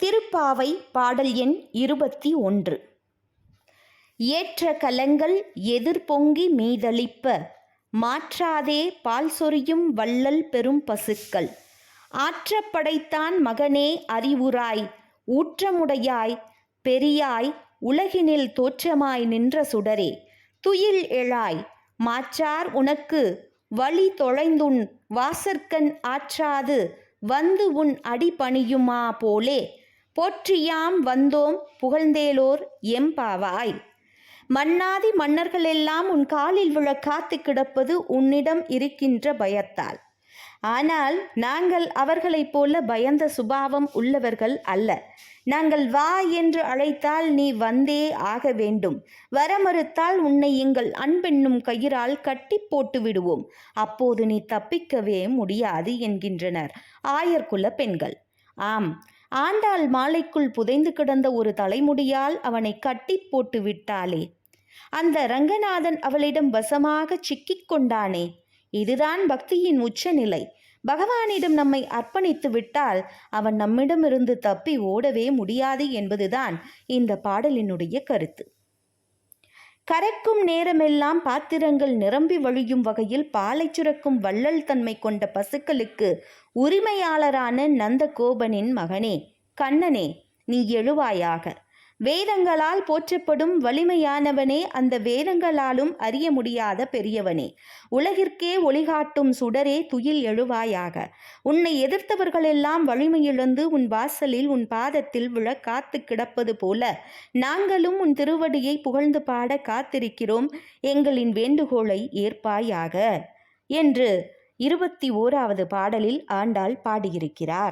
திருப்பாவை பாடல் எண் இருபத்தி ஒன்று. ஏற்ற கலங்கள் எதிர்பொங்கி மீதளிப்ப மாற்றாதே பால் சொரியும் வள்ளல் பெரும் பசுக்கள். ஆற்றப்படைத்தான் மகனே அறிவுராய் ஊற்றமுடையாய் பெரியாய் உலகினில் தோற்றமாய் நின்ற சுடரே. துயில் எழாய் மாற்றார் உனக்கு வழி தொலைந்துன் வாசற்கண் ஆற்றாது வந்து உன் அடிபணியுமா போலே. போற்றியாம் வந்தோம் புகழ்ந்தேலோர் எம்பாவாய். மன்னாதி மன்னர்களெல்லாம் உன் காலில் விழ காத்து கிடப்பது உன்னிடம் இருக்கின்ற பயத்தால். ஆனால் நாங்கள் அவர்களைப் போல பயந்த சுபாவம் உள்ளவர்கள் அல்ல. நாங்கள் வா என்று அழைத்தால் நீ வந்தே ஆக வேண்டும். வர மறுத்தால் உன்னை எங்கள் அன்பென்னும் கயிறால் கட்டி போட்டு விடுவோம். அப்போது நீ தப்பிக்கவே முடியாது என்கின்றனர். ஆயர்குல பெண்கள். ஆம் ஆண்டாள் மாலைக்குள் புதைந்து கிடந்த ஒரு தலைமுடியால் அவனை கட்டி போட்டு விட்டாளே. அந்த ரங்கநாதன் அவளிடம் வசமாக சிக்கிக் கொண்டானே. இதுதான் பக்தியின் உச்சநிலை. பகவானிடம் நம்மை அர்ப்பணித்து விட்டால் அவன் நம்மிடமிருந்து தப்பி ஓடவே முடியாது என்பதுதான் இந்த பாடலினுடைய கருத்து. கரைக்கும் நேரமெல்லாம் பாத்திரங்கள் நிரம்பி வழியும் வகையில் பாலை சுரக்கும் வள்ளல் தன்மை கொண்ட பசுக்களுக்கு உரிமையாளரான நந்தகோபனின் மகனே கண்ணனே நீ எழுவாயாக. வேதங்களால் போற்றப்படும் வலிமையானவனே அந்த வேதங்களாலும் அறிய முடியாத பெரியவனே. உலகிற்கே ஒளிகாட்டும் சுடரே துயில் எழுவாயாக. உன்னை எதிர்த்தவர்களெல்லாம் வலிமையிழந்து உன் வாசலில் உன் பாதத்தில் விழ காத்து கிடப்பது போல நாங்களும் உன் திருவடியை புகழ்ந்து பாட காத்திருக்கிறோம். எங்களின் வேண்டுகோளை ஏற்பாயாக. என்று இருபத்தி ஓராவது பாடலில் ஆண்டாள் பாடியிருக்கிறார்.